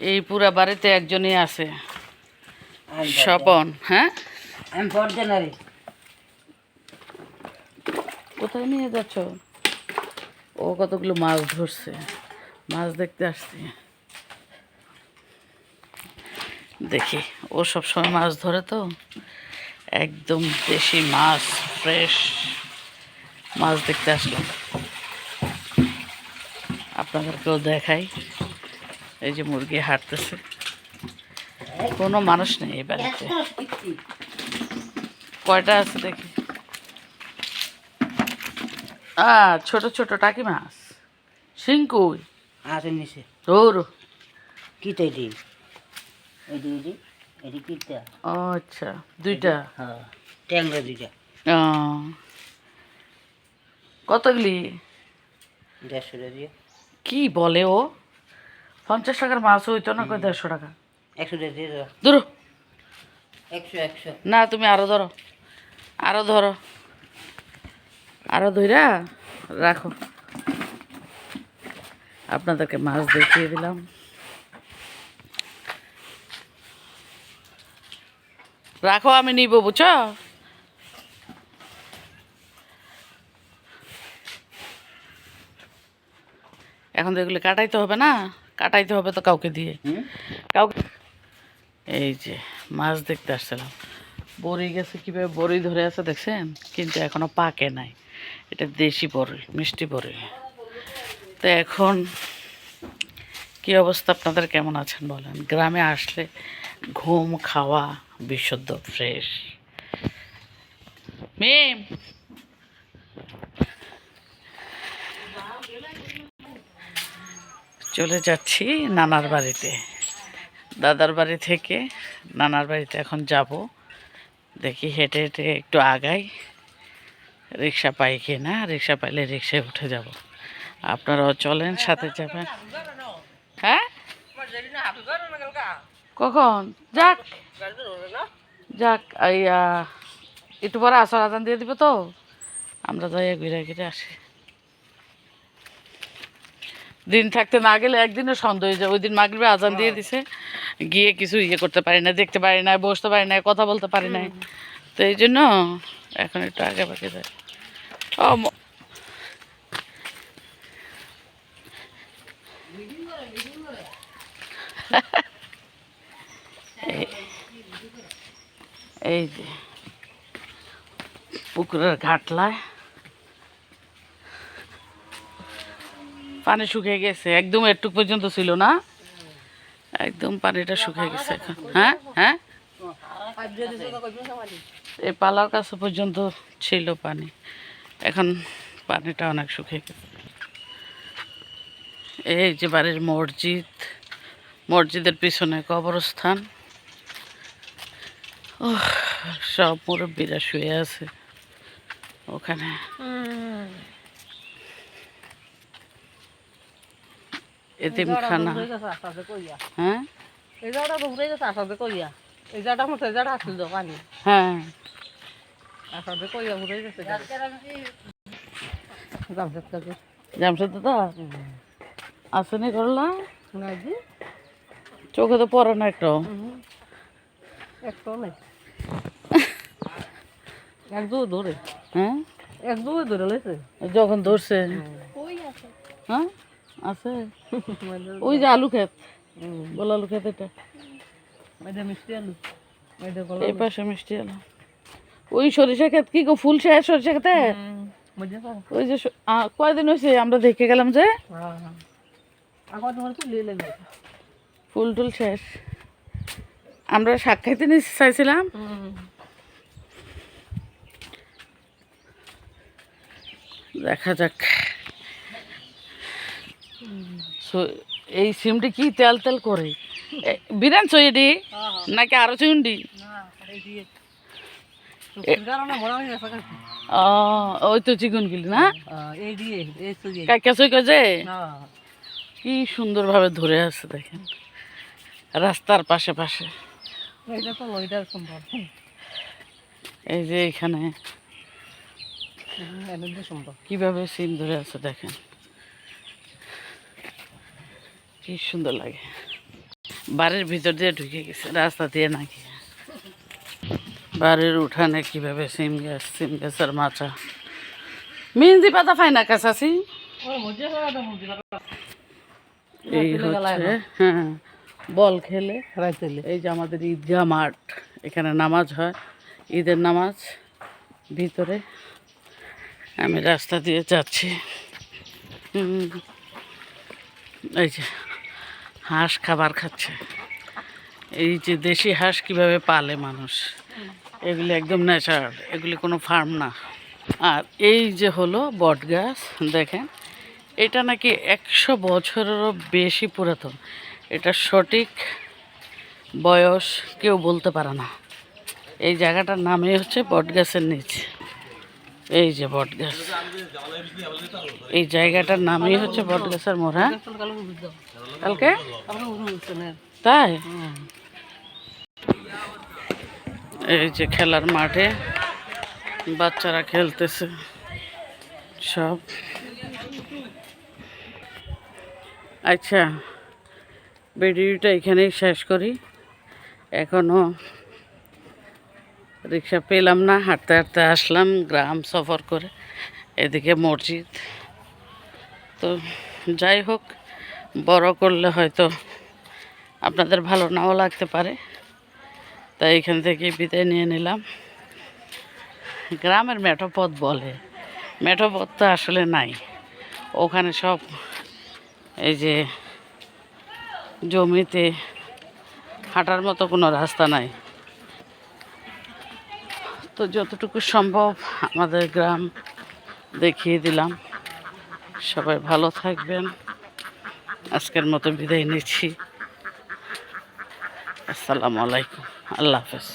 এই পুরা বাড়িতে একজনই আছে। স্বপন হ্যাঁ? কোথায় নিয়ে যাচ্ছ? ও কতগুলো মাছ ধরছে। মাছ দেখতে আসছে। দেখি ও সব সময় মাছ ধরে তো? একদম দেশি মাছ ফ্রেশ মাছ দেখতে আসলাম। আপনাদেরকেও দেখাই। এই যে মুরগি হাঁটতেছে। কোনো মানুষ নেই এই বাড়িতে। কয়টা আছে দেখি? ছোট ছোট টাকি মাছ। শিঙ্কুই আছে নিচে। তোর কি তো এটি এটি এটি এটি কিটা। ও আচ্ছা। দুইটা? হ্যাঁ। ট্যাংরা দুইটা। ও। কতগুলি? দেড়শো কি বলে ও? পঞ্চাশ টাকার মাছ হইতো না কই দেড়শো টাকা? একশো ধরো। একশো একশো। না তুমি আরও ধরো। আরও ধরো। আরও ধইরা রাখো। আপনাদেরকে মাছ দেখিয়ে দিলাম। রাখো আমি নিব বুঝছ? এখন তো এগুলো কাটাইতে হবে না। কাটাইতে হবে তো কাউকে দিয়ে। কাউকে এই যে মাছ দেখতে আসছিলাম। বড়ি গেছে কীভাবে বড়ি ধরে আছে দেখছেন? কিন্তু এখনও পাকে নাই। এটা দেশি বড়ি মিষ্টি বড়ি। তো এখন কি অবস্থা আপনাদের কেমন আছেন বলেন? গ্রামে আসলে ঘুম খাওয়া বিশুদ্ধ ফ্রেশ। মেম! চলে যাচ্ছি নানার বাড়িতে। দাদার বাড়ি থেকে নানার বাড়িতে এখন যাব। দেখি হেঁটে হেঁটে একটু আগাই। রিক্সা পাই কি না? রিক্সা পাইলে রিক্সায় উঠে যাব। আপনারাও চলেন সাথে যাবেন। হ্যাঁ? কখন? যাক। যাক আহ, একটু পরে আসর আজান দিয়ে দিব তো। আমরা যাই ঘুরে ঘিরে আসি। দিন থাকতে না গেলে একদিনও সন্দেহ হয়ে যায়। ওই দিন মাগরিবে আজান দিয়ে দিছে গিয়ে কিছু ইয়ে করতে পারি না দেখতে পারি না বসতে পারি না কথা বলতে পারি না তো এই জন্য এখন একটু আগে পাকে যায়। ও এই যে পুকুরের ঘাটলায় পানি শুকিয়ে গেছে। একদম একটু পর্যন্ত ছিল না। একদম পানিটা শুকিয়ে গেছে এখন। হ্যাঁ? হ্যাঁ? এই পালার কাছে পর্যন্ত ছিল পানি। এখন পানিটা অনেক শুকিয়ে গেছে। এই যে বাড়ির মসজিদ। মসজিদের পিছনে কবরস্থান। ও সব মুরব্বীরা শুয়ে আছে। ওখানে এতিমখানা হ্যাঁ এই জায়গাটা তো ঘুরে গেছে আসাতে কইয়া এই জায়গাটা মতো এই জায়গাটা পানি হ্যাঁ জামশেদ দাদা আসেনি করলা না চোখে তো পড়ে না একটু। একটাও নেই। এক দু ধরে হ্যাঁ এক দু ধরে লেছে। যখন ধরছে হ্যাঁ আছে? ওই যে আলু ক্ষেত। বল আলু ক্ষেত এটা। মিষ্টি আলু। এই পাশে মিষ্টি আলু। ওই সরিষা ক্ষেত কি গো ফুল শেষ সরিষা ক্ষেতে? মজা ওই যে কয়দিন হয়েছে আমরা দেখে গেলাম যে? হ্যাঁ। ফুল টুল শেষ। আমরা শাক খাইতে নিতে চাইছিলাম। দেখা যাক। এই সিমটি কি তেল তেল করে? বিরান সইডি নাকি আরও চুন্ডি বড় হয়ে গেছে কাছে ও ওই তো চিকন গিলি না? এই দিয়ে এই তো দিয়ে। কাকা সই কাজে? কি সুন্দরভাবে ধরে আছে দেখেন। রাস্তার পাশে পাশে। এই যে এখানে। কীভাবে সিম ধরে আছে দেখেন। কি সুন্দর লাগে। বাড়ির ভিতর দিয়ে ঢুকে গেছে, রাস্তা দিয়ে নাকি। বাড়ির উঠানে কীভাবে সিম গাছ সিম গাছের মাচা। মেহেন্দি পাতা পাই না কাছাছি এই হচ্ছে হ্যাঁ বল খেলে। রাইতেলে এই যে আমাদের ঈদগাহ মাঠ, এখানে নামাজ হয়, ঈদের নামাজ ভিতরে। আমি রাস্তা দিয়ে যাচ্ছি। এই যে। হাঁস খাবার খাচ্ছে। এই যে দেশি হাঁস কীভাবে পালে মানুষ? এগুলি একদম ন্যাচারাল এগুলি কোনো ফার্ম না। আর এই যে হলো বট গাছ, দেখেন, এটা নাকি একশো বছরেরও বেশি পুরাতন। এটা সঠিক বয়স কেউ বলতে পারে না। এই জায়গাটার নামই হচ্ছে বটগাছের নিচ। এই যে বটগাছ এই জায়গাটার নামই হচ্ছে বটগাছের মোড়া কালকে? তাই? এই যে খেলার মাঠে বাচ্চারা খেলতেছে সব। আচ্ছা ভিডিওটা এখানেই শেষ করি। এখনও রিক্সা পেলাম না, হাঁটতে হাঁটতে আসলাম, গ্রাম সফর করে এদিকে মসজিদ। তো যাই হোক, বড় করলে হয়তো আপনাদের ভালো নাও লাগতে পারে। তাই এখান থেকে বিদায় নিয়ে নিলাম। গ্রামের মেঠোপথ বলে মেঠোপথ তো আসলে নাই। ওখানে সব এই যে জমিতে হাঁটার মতো কোনো রাস্তা নাই। তো যতটুকু সম্ভব আমাদের গ্রাম দেখিয়ে দিলাম। সবাই ভালো থাকবেন। আজকের মতো বিদায় নিচ্ছি। আসসালামু আলাইকুম। আল্লাহ হাফেজ।